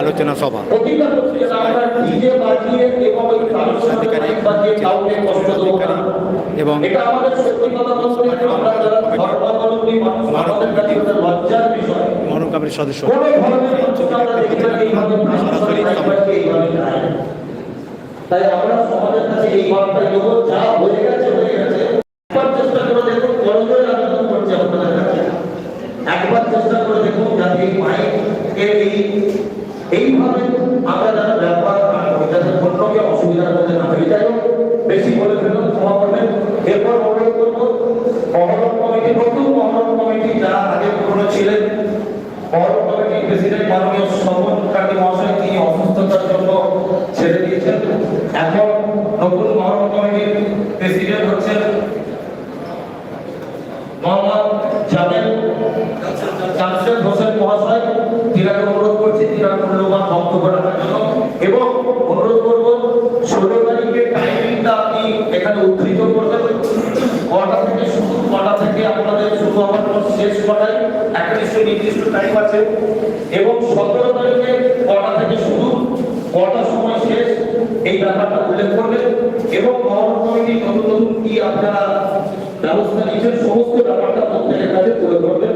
আলোচনা সভা। এবং কমিটির সদস্য। তাই আমরা সমাজের কাছে এই বার্তা দেবো, যা হয়ে গেছে হয়ে গেছে একবার চেষ্টা করে দেখুন করজোড়ে আবেদন করছে আপনাদের কাছে একবার চেষ্টা করে দেখুন যাতে এই এই এইভাবে আমরা যারা ব্যবহার করি যাতে অন্যকে অসুবিধার মধ্যে না ফেলি, যাই বেশি বলে ফেলুন, ক্ষমা করবেন। এরপর অনুরোধ করব, মহরম কমিটি নতুন মহরম কমিটি যারা আগে পুরনো ছিলেন, মহরম কমিটির প্রেসিডেন্ট মাননীয় সমন কাকি মহাশয় তিনি অসুস্থতার জন্য ছেড়ে দিয়েছেন। এখন নতুন মহরম কমিটির প্রেসিডেন্ট হচ্ছেন মোহাম্মদ জামেল জামশেদ হোসেন মহাশয় তিনাকে অনুরোধ করছি তিনার মূল্যবান বক্তব্য রাখার জন্য এবং অনুরোধ করব ষোলো তারিখে টাইমিংটা আপনি এখানে উদ্ধৃত করবেন কটা থেকে শুরু, কটা থেকে আপনাদের শুরু হওয়ার শেষ কটায় একটা নির্দিষ্ট টাইম আছে। এবং সতেরো তারিখে কটা থেকে শুরু, কটা সময় শেষ, এই ব্যাপারটা উল্লেখ করবেন। এবং মহরম কমিটি নতুন নতুন কি আপনারা ব্যবস্থা নিয়েছেন, সমস্ত ব্যাপারটা প্রত্যেকের কাছে তুলে ধরবেন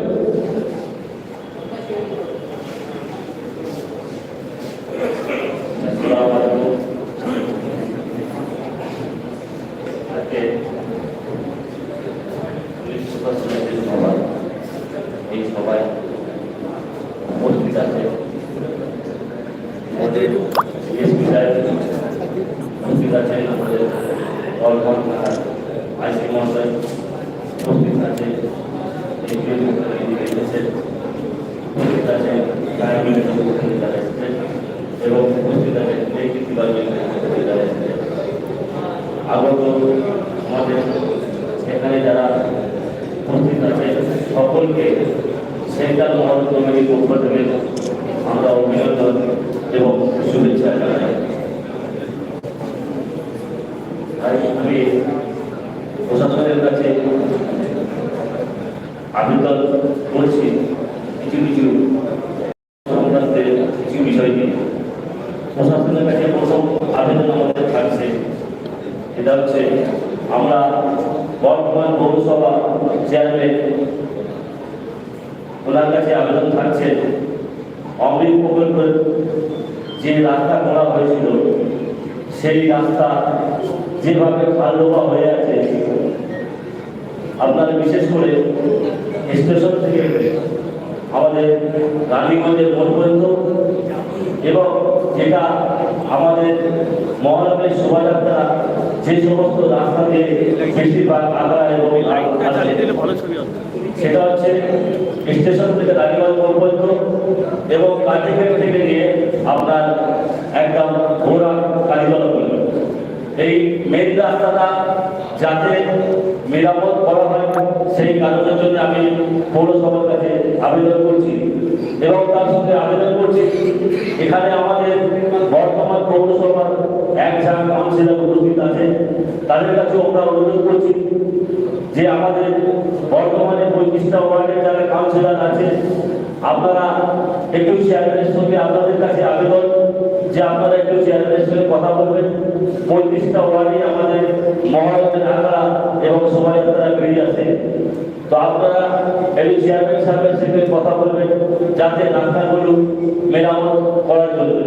আসসালামু আলাইকুম আজকে পুলিশ সুপার সমিতির সভা এই সভায় উপস্থিত আছে আমাদের এসপি সাহেব উপস্থিত আছেন আমাদের অলমন আইসি মহাশয় উপস্থিত আছে এসপিও এসেছেন উপস্থিত আছে এবং উপস্থিত আগত আমাদের সেখানে যারা উপস্থিত আছে সকলকে সেন্ট্রাল মহল কমিটির পক্ষ থেকে আমরা অভিনন্দন এবং শুভেচ্ছা জানাই তাই আমি প্রশাসনের কাছে আবেদন করছি কিছু কিছু সংক্রান্তে কিছু বিষয় নিয়ে প্রশাসনের কাছে প্রথম আবেদন আমাদের থাকছে এটা হচ্ছে আমরা বর্তমান পৌরসভা চেয়ারম্যান, ওনার কাছে আবেদন থাকছে, অমৃত প্রকল্পের যে রাস্তা করা হয়েছিল, সেই রাস্তা যেভাবে খালডোবা হয়ে আছে, আপনারা বিশেষ করে স্টেশন থেকে আমাদের রানীগঞ্জের মোড় পর্যন্ত এবং যেটা আমাদের মহরমের শোভাযাত্রা যে সমস্ত রাস্তা দিয়ে বেশিরভাগ আঁকা এবং সেটা হচ্ছে স্টেশন থেকে মোড় পর্যন্ত এবং কালীঘাট থেকে নিয়ে আপনার একদম ঘোড়া কালীতলা পর্যন্ত। এই মেন রাস্তাটা যাতে মেরামত করা হয় সেই কারণের জন্য আমি পৌরসভার কাছে আবেদন করছি। এবং তার সঙ্গে আবেদন করছি এখানে আমাদের বর্তমান পৌরসভার এক আছে। তাদের কাছেও আমরা অনুরোধ যে আমাদের বর্তমানে পঁয়ত্রিশটা আছে, আপনারা একটু সঙ্গে আপনাদের কাছে আবেদন যে আপনারা একটু চেয়ারম্যানের সঙ্গে কথা বলবেন। পঁয়ত্রিশটা ওয়ার্ডে আমাদের মহারাজের আঁকড়া এবং শোভাযাত্রা বেরিয়ে আসে তো আপনারা একটু চেয়ারম্যান সাহেবের সঙ্গে কথা বলবেন, যাতে রাস্তাগুলো মেরামত করার জন্য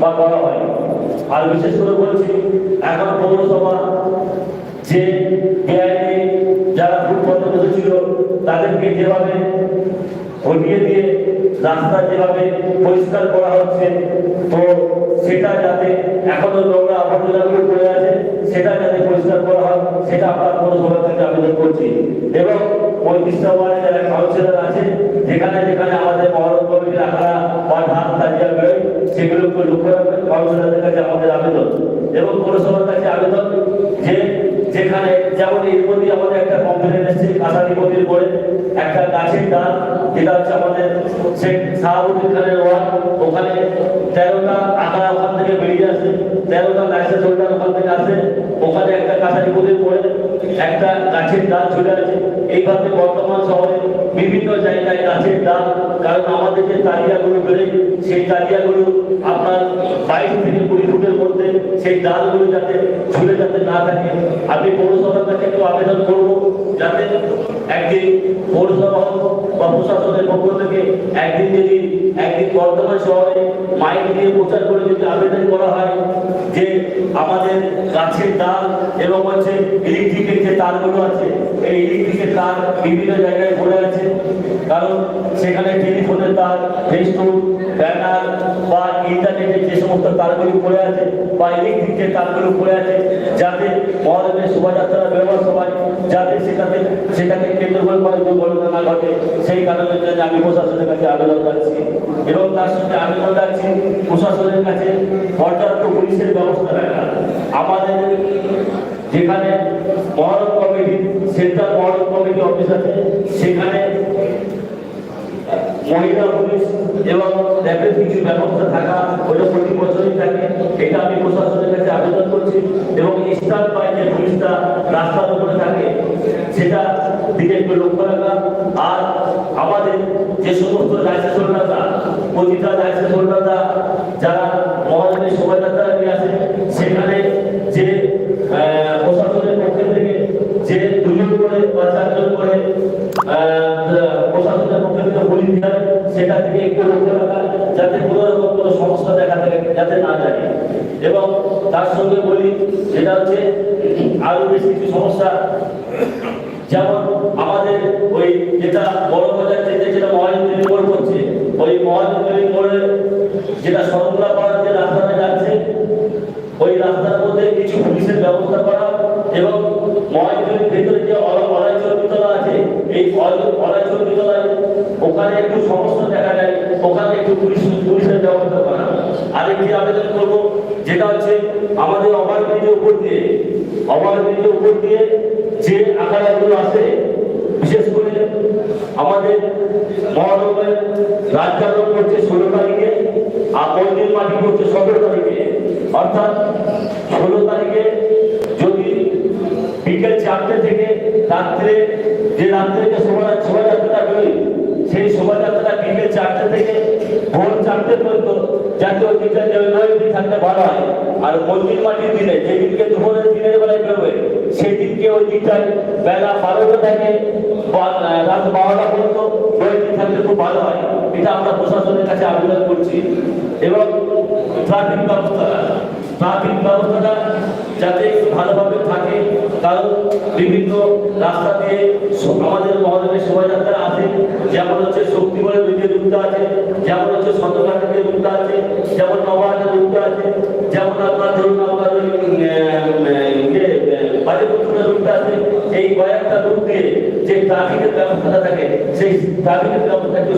বা করা হয়। আর বিশেষ করে বলছি, এখন পৌরসভা যে বেআইনি যারা বন্ধ ছিল, তাদেরকে যেভাবে হটিয়ে দিয়ে রাস্তা যেভাবে পরিষ্কার করা হচ্ছে, তো সেটা যাতে এখনও নোংরা আবর্জনাগুলো পড়ে আছে, সেটা যাতে পরিষ্কার করা হয়, সেটা আপনার পৌরসভা থেকে আবেদন করছি। এবং পঁয়ত্রিশটা ওয়ার্ডে যারা কাউন্সিলর আছে, যেখানে যেখানে আমাদের মহরম কমিটির আখড়া বা ধান তাজিয়া বেরোয় সেগুলোকে লক্ষ্য রাখবেন, কাউন্সিলরদের কাছে আমাদের আবেদন। এবং পৌরসভার কাছে আবেদন যে যেখানে যেমন এর মধ্যে আমাদের একটা কমপ্লেন এসেছে, কাঁসারি নদীর পরে একটা গাছের ডাল, যেটা হচ্ছে আমাদের শেখ শাহাবুদ্দিন খানের ওয়ার্ড ওখানে তেরোটা আঁকা ওখান থেকে বেরিয়ে আসে, তেরোটা লাইসেন্স হোল্ডার ওখান থেকে আসে। ওখানে একটা কাছারি পুকুরে পড়ে একটা গাছের ডাল ঝুলে আছে এইভাবে বর্তমান শহরে বিভিন্ন জায়গায় গাছের ডাল, কারণ আমাদের যে তালিয়াগুলো বেড়ে, সেই তালিয়াগুলো আপনার বাইশ থেকে কুড়ি ফুটের মধ্যে সেই ডালগুলো যাতে ঝুলে যাতে না থাকে। আমি পৌরসভার কাছে একটু আবেদন করব যাতে একদিন পৌরসভা বা প্রশাসনের পক্ষ থেকে একদিন যদি একদিন বর্তমান শহরে মাইক দিয়ে প্রচার করে যদি আবেদন করা হয় যে আমাদের গাছের ডাল এবং হচ্ছে ইলেকট্রিকের যে তারগুলো আছে, এই ইলেকট্রিকের তার বিভিন্ন জায়গায় পড়ে আছে। কারণ সেখানে টেলিফোনের তার ফেসবুক ব্যানার বা ইন্টারনেটের যে সমস্ত তারগুলি পড়ে আছে বা ইলেকট্রিকের তারগুলো পড়ে আছে, যাতে মহাদেবের শোভাযাত্রা বেরোবার সময় যাতে সেটাতে, সেটাকে কেন্দ্র করে কোনো দুর্ঘটনা না ঘটে। সেই কারণের জন্য আমি প্রশাসনের কাছে আবেদন রাখছি এবং তার সঙ্গে আবেদন রাখছি প্রশাসনের কাছে পর্যাপ্ত পুলিশের ব্যবস্থা রাখা আমাদের যেখানে Muharram committee central Muharram committee office আছে সেখানে মহিলা পুলিশ এবং র্যাবের কিছু ব্যবস্থা থাকা ওটা প্রতি বছরই থাকে। এটা আমি প্রশাসনের কাছে আবেদন করছি এবং স্টার বাই যে পুলিশটা রাস্তার উপরে থাকে, সেটা দিকে একটু লক্ষ্য রাখা। আর আমাদের যে সমস্ত লাইসেন্স হোল্ডাররা প্রতিটা লাইসেন্স হোল্ডাররা যারা মহাজনের শোভাযাত্রা নিয়ে আসে সেখানে যে প্রশাসনের পক্ষ থেকে যে দুজন করে বা চারজন করে সেটা থেকে একটু লক্ষ্য রাখা, যাতে কোনো রকম কোনো সমস্যা দেখা থাকে, যাতে না যায় এবং তার সঙ্গে বলি, সেটা হচ্ছে আরও বেশ কিছু সমস্যা। যেমন আমাদের ওই যেটা বড় বাজার যেতে যেটা মহাজনী মোড় করছে, ওই মহাজনী মোড়ে যেটা শরৎলা পাড়ার যে রাস্তাটা যাচ্ছে, ওই রাস্তার মধ্যে কিছু পুলিশের ব্যবস্থা করা এবং মহাজনীর ভেতরে যে অল- অলাইচর বিতলা আছে, এই অল- অলাইচর বিতলায় ওখানে একটু সমস্যা দেখা যায়, ওখানে একটু পুলিশ পুলিশের ব্যবস্থা করা আরেকটি আবেদন করব, যেটা হচ্ছে আমাদের ওভার ব্রিজের উপর দিয়ে ওভার ব্রিজের উপর দিয়ে যে আকারাগুলো আছে, বিশেষ করে আমাদের মহানগরের রাজজাগরণ করছে ষোলো তারিখে, আর মন্দির মাটি করছে সতেরো তারিখে। অর্থাৎ ষোলো তারিখে যদি বিকেল চারটে থেকে রাত্রে যে রাত্রে যে সময় বেরোয় সেই শোভাযাত্রাটা বিকেল চারটে থেকে ভোর চারটে পর্যন্ত, যাতে ওই দিকটা যে ওই থাকলে ভালো হয়। আর মন্দির মাটির দিনে যে দিনকে দুপুরের দিনের বেলায় বেরোবে, সেই দিনকে ওই দিকটায় বেলা বারোটা থেকে রাত বারোটা পর্যন্ত দিক থাকলে খুব ভালো হয়। এটা আমরা প্রশাসনের কাছে আবেদন করছি। এবং ট্রাফিক ব্যবস্থা, ট্রাফিক ব্যবস্থাটা যাতে ভালোভাবে থাকে, কারণ বিভিন্ন রাস্তা দিয়ে আমাদের মহাদেবের শোভাযাত্রা আছে, যেমন হচ্ছে শক্তিগড়ের দিকে দুইটি আছে, যেমন হচ্ছে থেকে রুটটা আছে, যেমন নবাহাটের রুটটা আছে, যেমন আপনার ধরুন আপনার ইয়ে বাজেপুত্রের আছে, এই কয়েকটা ট্রাফিকের থাকে, সেই ট্রাফিকের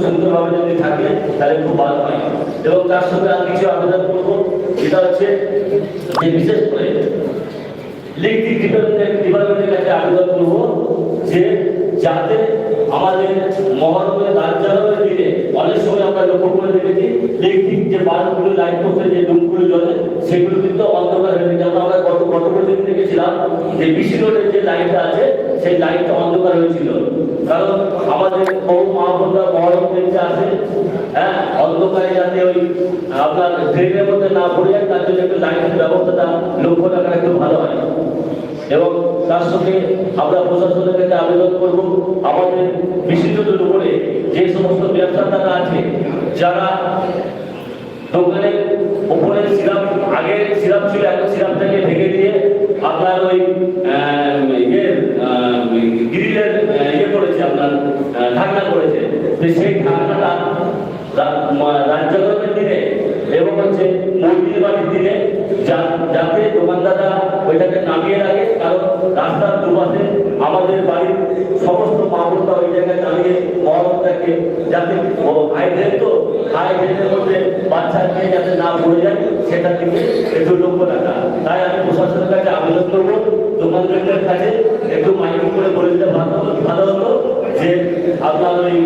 সুন্দরভাবে যদি থাকে, তাহলে খুব ভালো হয়। এবং তার সঙ্গে আমি কিছু আবেদন করব, যেটা হচ্ছে যে বিশেষ করে ইলেকট্রিক ডিপার্টমেন্ট ডিপার্টমেন্টের কাছে আবেদন করব যে যাতে আমাদের মহানগরের রাজ্যালয়ের দিনে অনেক সময় আমরা লক্ষ্য করে দেখেছি ইলেকট্রিক যে বাল্বগুলো লাইট করতে যে রুমগুলো জ্বলে, সেগুলো কিন্তু অন্ধকার হয়ে যেমন আমরা গত গত বছর দেখেছিলাম যে বিশি রোডের যে লাইটটা আছে, সেই লাইটটা অন্ধকার হয়েছিল। কারণ আমাদের বহু মা মহরম দেখতে আসে। হ্যাঁ অন্ধকারে যাতে ওই আপনার ড্রেনের মধ্যে না পড়ে যায়, তার জন্য একটু লাইটের ব্যবস্থাটা লক্ষ্য রাখা একটু ভালো হয়। এবং তার সঙ্গে আমরা প্রশাসনের কাছে আবেদন করব। আমাদের বিশিষ্টদের উপরে যে সমস্ত ব্যবসাদাররা আছে, যারা দোকানের উপরে সিরাপ আগে সিরাপ ছিল, এখন সিরাপটাকে ভেঙে দিয়ে আপনার ওই ইয়ে গ্রিলের ইয়ে করেছে আপনার ঢাকনা করেছে। সেই ঢাকনাটা রা- দিনে এবং হচ্ছে মন্দির বাড়ির দিনে যাতে দোকানদাররা ওইটাকে নামিয়ে রাখে রাস্তার দুপাশে আমাদের বাড়ির সমস্ত ওই জায়গায় মহরমটাকে যাতে তো মধ্যে বাচ্চা নিয়ে যাতে না যায় থেকে একটু লক্ষ্য রাখা। তাই আমি প্রশাসনের কাছে আবেদন করব দোকানদারদের কাছে একটু করে বলে দিতে ভালো ভালো হতো যে আপনার ওই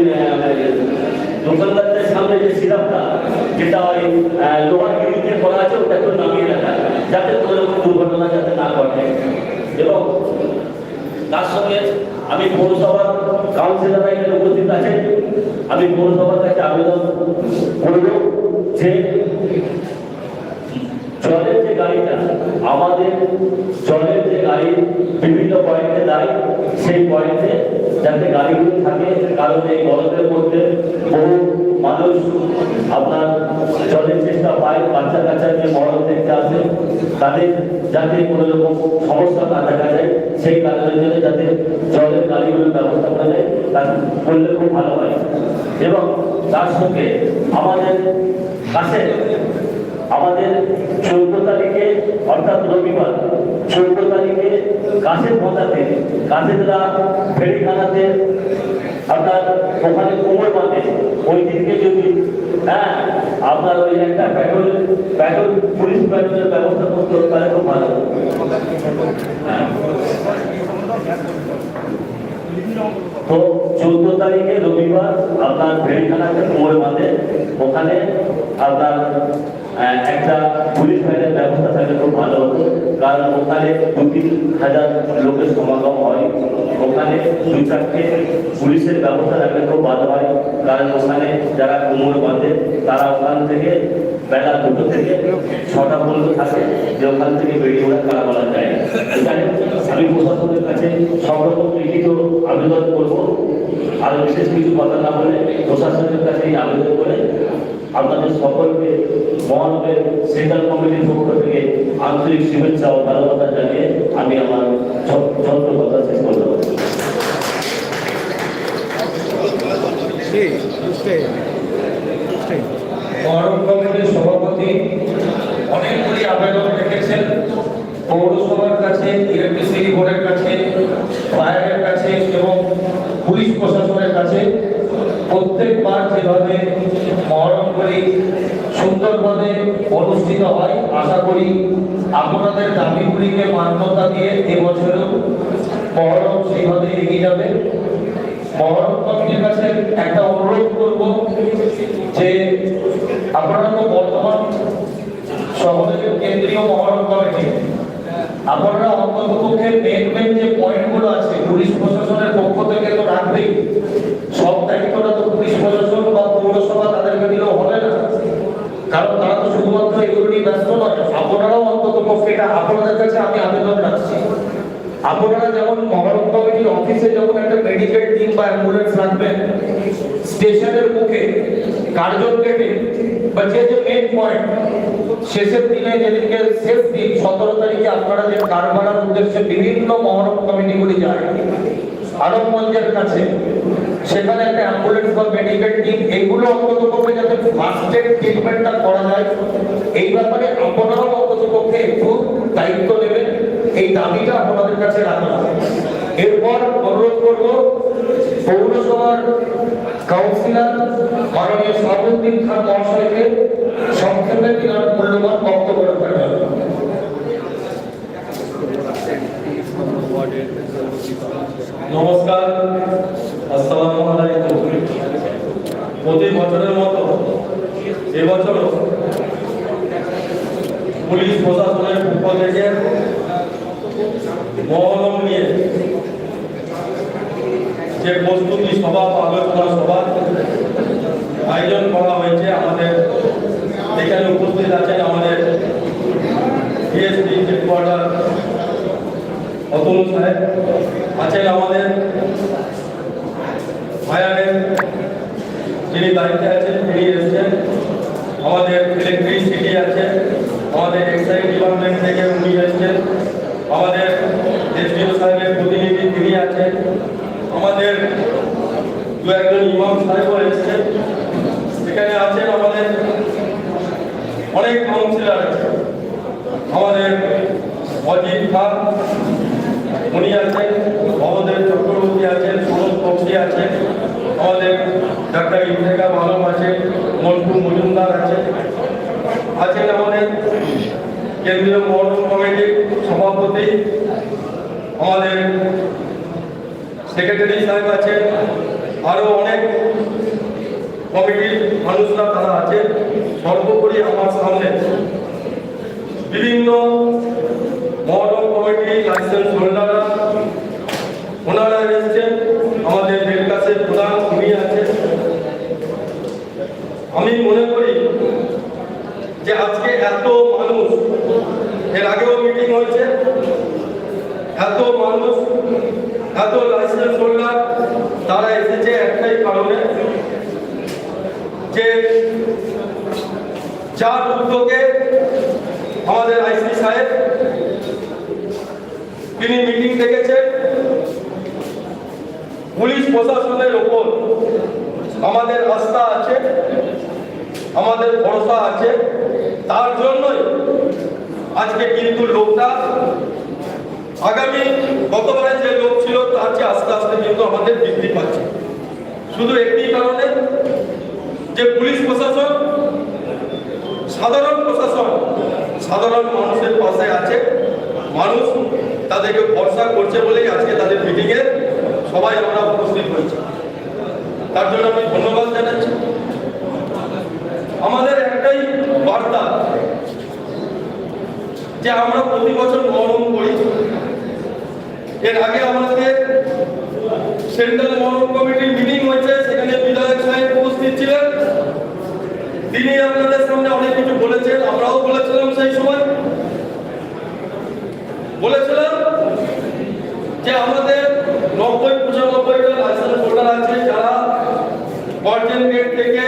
দোকানদারদের সামনে যে সিরাপটা, যেটা ওই লোহার গিরিতে করা আছে, ওটা একটু নামিয়ে যাতে কোনোরকম দুর্ঘটনা যাতে না ঘটে। এবং তার সঙ্গে আমি পৌরসভার কাউন্সিলাররা এখানে উপস্থিত আছে, আমি পৌরসভার কাছে আবেদন করব যে জলের যে গাড়িটা, আমাদের জলের যে গাড়ি বিভিন্ন পয়েন্টে দাঁড়ায়, সেই পয়েন্টে যাতে গাড়িগুলো থাকে কারণ এই গরমের মধ্যে বহু মানুষ আপনার জলের চেষ্টা পায় বাচ্চা কাচ্চা যে মরণ দেখতে আসে তাদের যাতে কোনো রকম সমস্যা না দেখা যায়, সেই কারণের জন্য যাতে জলের গাড়িগুলোর ব্যবস্থা করা যায়, তা করলে খুব ভালো হয়। এবং তার সঙ্গে আমাদের কাছে আমাদের চৌদ্দ তারিখে, অর্থাৎ রবিবার, চৌদ্দ তারিখে কাছের পৌঁছাতে কাছেদরা ফেরিখানাতে ওখানে কোমর বাঁধে। ওই দিনকে যদি হ্যাঁ আপনার ওই একটা প্যাট্রোল প্যাট্রোল পুলিশ প্যাট্রোলের ব্যবস্থা করতে হবে, তাহলে খুব ভালো। হ্যাঁ। তো চৌদ্দ তারিখে রবিবার আপনার ভেড়িখানাতে কোমর বাঁধে। ওখানে আপনার একটা পুলিশ ভ্যানের ব্যবস্থা থাকলে খুব ভালো হতো। কারণ ওখানে দু তিন হাজার লোকের সমাগম হয়। ওখানে দুই চারটে পুলিশের ব্যবস্থা রাখলে খুব ভালো হয়। কারণ ওখানে যারা কোমর বাঁধে, তারা ওখান থেকে বেলা দুটো থেকে ছটা পর্যন্ত থাকে। যে ওখান থেকে বেরিয়ে ওরা কারা বলা যায় আমি প্রশাসনের কাছে সব রকম লিখিত আবেদন করব। আর বিশেষ কিছু কথা না বলে প্রশাসনের কাছে আবেদন করে আপনাদের সকলকে মহানগরের সেন্ট্রাল কমিটির পক্ষ থেকে আন্তরিক শুভেচ্ছা ও ভালোবাসা জানিয়ে আমি আমার ছোট্ট কথা শেষ করলাম সভাপতি অনেকগুলি আবেদন রেখেছেন। পৌরসভার কাছে ইলেকট্রিসিটি বোর্ডের কাছে ফায়ারের কাছে এবং পুলিশ প্রশাসনের কাছে প্রত্যেকবার যেভাবে মহরম করি সুন্দরভাবে অনুষ্ঠিত হয়, আশা করি আপনাদের দাবিগুলিকে মান্যতা দিয়ে এবছরও মহরম সেইভাবে এগিয়ে যাবে। মহরম কাছে একটা অনুরোধ করব যে আপনারা তো বর্তমান শহরের কেন্দ্রীয় মহরম কমিটি আপনারা অন্ততপক্ষে মেন মেন যে পয়েন্টগুলো আছে, পুলিশ প্রশাসনের পক্ষ থেকে তো রাখবেই। সব দায়িত্বটা তো পুলিশ প্রশাসন বা পৌরসভা তাদেরকে দিলেও হবে না। কারণ তারা তো শুধুমাত্র এগুলো নিয়ে ব্যস্ত নয়। আপনারাও অন্তত পক্ষে এটা আপনাদের কাছে আমি আবেদন রাখছি। আপনারা যেমন মহরম কমিটির অফিসে যখন একটা মেডিকেল টিম বা অ্যাম্বুলেন্স রাখবেন, স্টেশনের মুখে কার্জন গেটে বা যে মেন পয়েন্ট শেষের দিনে যেদিনকে শেষ দিন, সতেরো তারিখে আপনারা যে কারবালার উদ্দেশ্যে বিভিন্ন মহরম কমিটিগুলি যায়, আরবগঞ্জের কাছে, সেখানে একটা অ্যাম্বুলেন্স বা মেডিকেল টিম এগুলো অন্তত পক্ষে যাতে ফার্স্ট এড ট্রিটমেন্টটা করা যায়, এই ব্যাপারে আপনারাও অন্তত পক্ষে একটু দায়িত্ব নেবেন। এই দাবিটা আপনাদের কাছে রাখলাম এরপর অনুরোধ করব, পৌরসভার কাউন্সিলর মাননীয় সাবুদ্দিন খান মহাশয়কে সংক্ষেপে তিনার মূল্যবান বক্তব্য রাখার জন্য নমস্কার, আসসালামু আলাইকুম। প্রতি বছরের মতো এবছরও পুলিশ প্রশাসনের পক্ষ থেকে মহরম নিয়ে যে প্রস্তুতি সভা বা আলোচনা সভা আয়োজন করা হয়েছে আমাদের এখানে উপস্থিত আছেন আমাদের ডিএসপি হেডকোয়ার্টার অতুল সাহেব আছেন আমাদের ফায়ারের যিনি দায়িত্বে আছেন তিনি এসেছেন। আমাদের ইলেকট্রিসিটি আছে, আমাদের এক্সাইজ ডিপার্টমেন্ট থেকে উনি এসেছেন। আমাদের এসডিও সাহেবের প্রতিনিধি তিনি আছেন। আমাদের দু একজন ইমাম সাহেবও এসেছেন। এখানে আছেন আমাদের অনেক কাউন্সিলর আছে। আমাদের অজিত খান উনি আছেন মহোদয় চক্রবর্তী আছেন, সুরজ বক্সি আছেন। আমাদের ডাক্তার ইফতেখা আলম আছেন মন্টু মজুমদার আছেন। আছেন আমাদের কেন্দ্রীয় মহরম কমিটির সভাপতি। আমাদের সেক্রেটারি সাহেব আছেন। আরও অনেক কমিটির মানুষরা তারা আছেন। সর্বোপরি আমার সামনে বিভিন্ন মহরম কমিটি লাইসেন্স হোল্ডাররা ওনারা এসেছেন, আমাদের কাছে প্রধান উনি আছেন। আমি মনে করি যে আজকে এত মানুষ, এর আগেও মিটিং হয়েছে, এত মানুষ, এত লাইসেন্স হোল্ডার, তারা এসেছে একটাই কারণে যে যার উদ্যোগে আমাদের আইসি সাহেব তিনি মিটিং ডেকেছেন পুলিশ প্রশাসনের ওপর আমাদের আস্থা আছে, আমাদের ভরসা আছে। তার জন্যই আজকে কিন্তু লোকটা, আগামী গতবারে যে লোক ছিল, তার চেয়ে আস্তে আস্তে কিন্তু আমাদের বৃদ্ধি পাচ্ছে। শুধু একটি কারণে যে পুলিশ প্রশাসন, সাধারণ প্রশাসন, সাধারণ মানুষের পাশে আছে। মানুষ তাদেরকে ভরসা করছে বলেই আজকে তাদের মিটিংয়ে সবাই আমরা উপস্থিত হয়েছি। তার জন্য আমি ধন্যবাদ জানাচ্ছি। আমাদের একটাই বার্তা, যে আমরা প্রতি বছর মহরম করি। এর আগে আমাদের সেন্ট্রাল মহরম কমিটির মিটিং হয়েছে, সেখানে বিধায়ক সাহেব উপস্থিত ছিলেন। তিনি আপনাদের সামনে অনেক কিছু বলেছেন, আমরাও বলেছিলাম সেই সময়। বলেছিলাম যে আমাদের নব্বই পঁচানব্বইটা লাইসেন্স হোল্ডার আছে, যারা গর্জেন গেট থেকে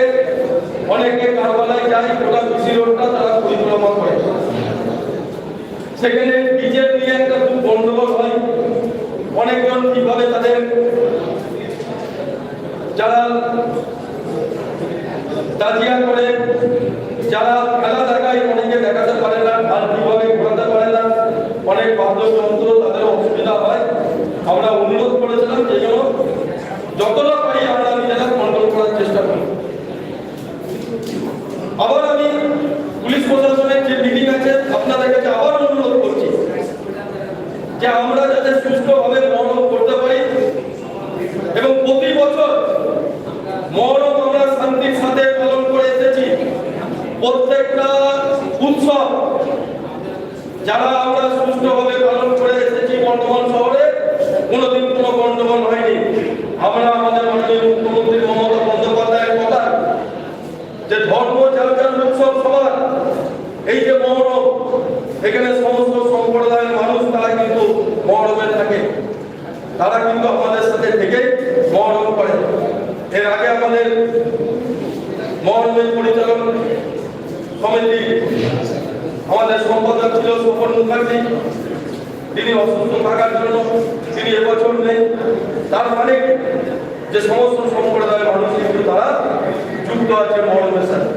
অনেকে কারবালায় যায়, গোটা রোডটা তারা পরিক্রমা করে। সেখানে ডিজেল নিয়ে একটা খুব গন্ডগোল হয়। অনেকজন কীভাবে তাদের যারা তাজিয়া করে, যারা খেলা দেখায় অনেকে দেখাতে পারে না আর কীভাবে ঘোরাতে পারে না অনেক বাদ্যযন্ত্র তাদের অসুবিধা হয় আমরা অনুরোধ করেছিলাম যে যেন যতটা পারি আমরা নিজেরা কন্ট্রোল করার চেষ্টা করি। আবার আমি পুলিশ প্রশাসনের যে মিটিং আছে, আপনাদের কাছে আবার অনুরোধ করছি যে আমরা যাতে সুস্থভাবে মহরম করতে পারি এবং প্রতি বছর মহরম আমরা শান্তির সাথে পালন করে এসেছি। প্রত্যেকটা উৎসব যারা আমরা সুষ্ঠুভাবে পালন করে এসেছি বর্তমান শহরে কোনোদিন কোনো গন্ডগোল হয়নি আমরা আমাদের মাননীয় মুখ্যমন্ত্রী মমতা বন্দ্যোপাধ্যায়ের কথা যে ধর্ম যার যার উৎসব সবার এই যে মহরম এখানে সমস্ত সম্প্রদায়ের মানুষ তারা কিন্তু মহরমে থাকে তারা কিন্তু আমাদের সাথে থেকে মহরম করে। এর আগে আমাদের মহরমের পরিচালন সমিতি, আমাদের সম্পাদক ছিল সুপন মুখার্জি। তিনি অসুস্থ থাকার জন্য তিনি এবছর নেই। তার মানে যে সমস্ত সম্প্রদায়ের মানুষ কিন্তু তারা যুক্ত আছে মহরমের সাথে।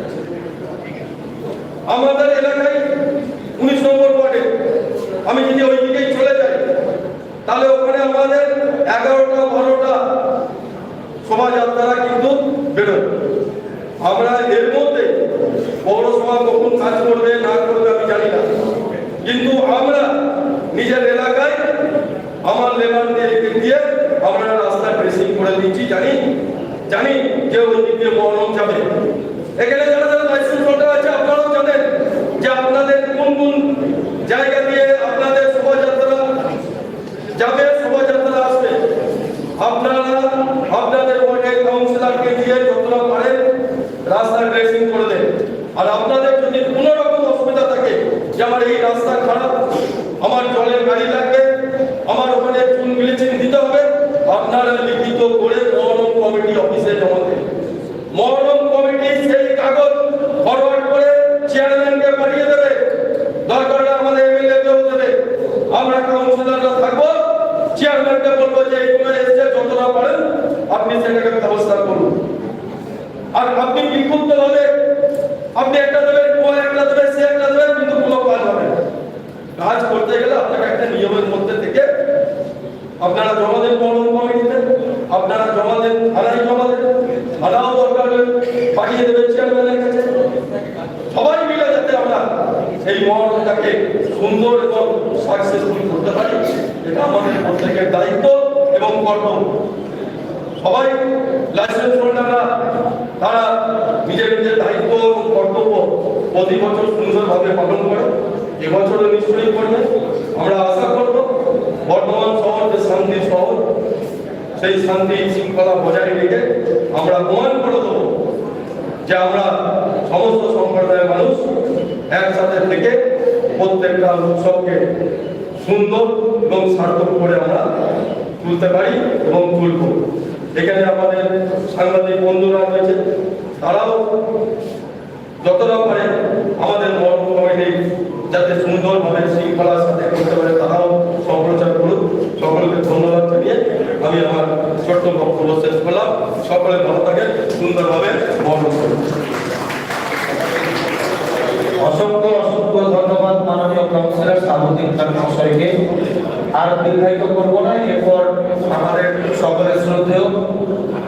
আমাদের এলাকায় উনিশ নম্বর ওয়ার্ডে, আমি যদি ওই দিকেই চলে যাই তাহলে ওখানে আমাদের এগারোটা, বারোটা শোভাযাত্রা কিন্তু বেরোয়। আমরা এর মধ্যে পৌরসভা কখন কাজ করবে, না করবে আমি জানি না। কিন্তু আমরা নিজের এলাকায় আমার লেবারদেরকে দিয়ে আমরা রাস্তা ড্রেসিং করে দিচ্ছি, জানি? জানি যে ওই দিক মহরম যাবে। এখানে যারা যারা লাইসেন্স হোল্ডার আছে, আপনারাও জানেন যে আপনাদের কোন কোন জায়গা দিয়ে আপনাদের শোভাযাত্রা যাবে শোভাযাত্রা আসবে আপনারা আপনাদের ওয়ার্ডের কাউন্সিলরকে দিয়ে যতটা পারেন রাস্তা ড্রেসিং করে দেন আর আপনাদের যদি কোনো রকম অসুবিধা থাকে যে আমার এই রাস্তা খারাপ, আমার জলের গাড়ি লাগবে, আমার ওখানে চুন ব্লিচিং দিতে হবে, আপনারা লিখিত করে মহরম কমিটি অফিসে জমা দেন। মহরম কমিটি সেই কাগজ ফরওয়ার্ড করে চেয়ারম্যানকে পাঠিয়ে দেবে দরকার হলে আমাদের এমএলএ কেও দেবে আমরা কাউন্সিলররা থাকব চেয়ারম্যানকে বলব যে এইগুলো এসছে যতটা পারেন আপনি সেটাকে ব্যবস্থা করুন আর আপনি বিক্ষুব্ধ ভাবে আপনি একটা দেবেন ও একটা দেবে সে একটা দেবে কিন্তু কোনো কাজ হবে না কাজ করতে গেলে আপনাকে একটা নিয়মের মধ্যে থেকে আপনারা জমা দেন মহরম কমিটিতে আপনারা জমা দেন থানায় জমা দেন থানাও দরকার পাঠিয়ে দেবেন চেয়ারম্যানের কাছে। সবাই মিলে যাতে আমরা এই মহরমটাকে সুন্দর এবং সাকসেসফুল করতে পারি, এটা আমাদের প্রত্যেকের দায়িত্ব এবং কর্তব্য সবাই লাইসেন্স হোল্ডাররা তারা নিজের নিজের দায়িত্ব এবং কর্তব্য প্রতি বছর সুন্দরভাবে পালন করে। এবছরও নিশ্চয়ই করবে আমরা আশা করব বর্তমান শহর যে শান্তি শহর সেই শান্তি শৃঙ্খলা বজায় রেখে আমরা প্রমাণ করে দেবো যে আমরা সমস্ত সম্প্রদায়ের মানুষ একসাথে থেকে প্রত্যেকটা উৎসবকে সুন্দর এবং সার্থক করে আমরা তুলতে পারি এবং তুলব। এখানে আমাদের সাংবাদিক বন্ধুরা রয়েছে, তারাও যতটা পারে আমাদের মর্ম কমিটি যাতে সুন্দরভাবে শৃঙ্খলার সাথে করতে পারে তারাও সম্প্রচার করুক। সকলকে ধন্যবাদ জানিয়ে আমি আমার ছোট্ট বক্তব্য শেষ করলাম। সকলে ভালো থাকে সুন্দরভাবে বর্ণ করুন। অসংখ্য অসংখ্য ধন্যবাদ মাননীয় কাউন্সিলর সামুদ্রিক খান মহাশয়কে। আর দীর্ঘায়িত করব না এরপর আমাদের সকলের শ্রদ্ধেয়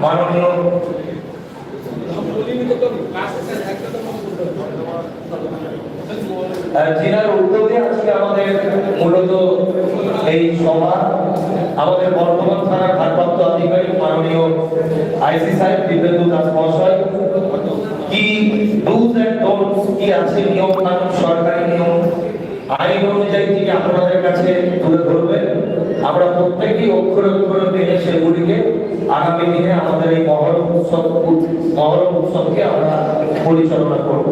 মাননীয় আহ, জিনার উদ্যোগে আজকে আমাদের মূলত এই সভা, আমাদের বর্তমান থানার ভারপ্রাপ্ত আধিকারিক মাননীয় আইসি সাহেব দিব্যেন্দু দাস মহাশয়, কি ডুজ এন্ড ডোন্টস কি আছে নিয়ম কানুন, সরকারি নিয়ম, আইন অনুযায়ী তিনি আপনাদের কাছে তুলে ধরবেন। আমরা প্রত্যেকেই অক্ষরে অক্ষরে মেনে সেগুলিকে আগামী দিনে আমাদের এই মহরম উৎসব, মহরম উৎসবকে আমরা পরিচালনা করব।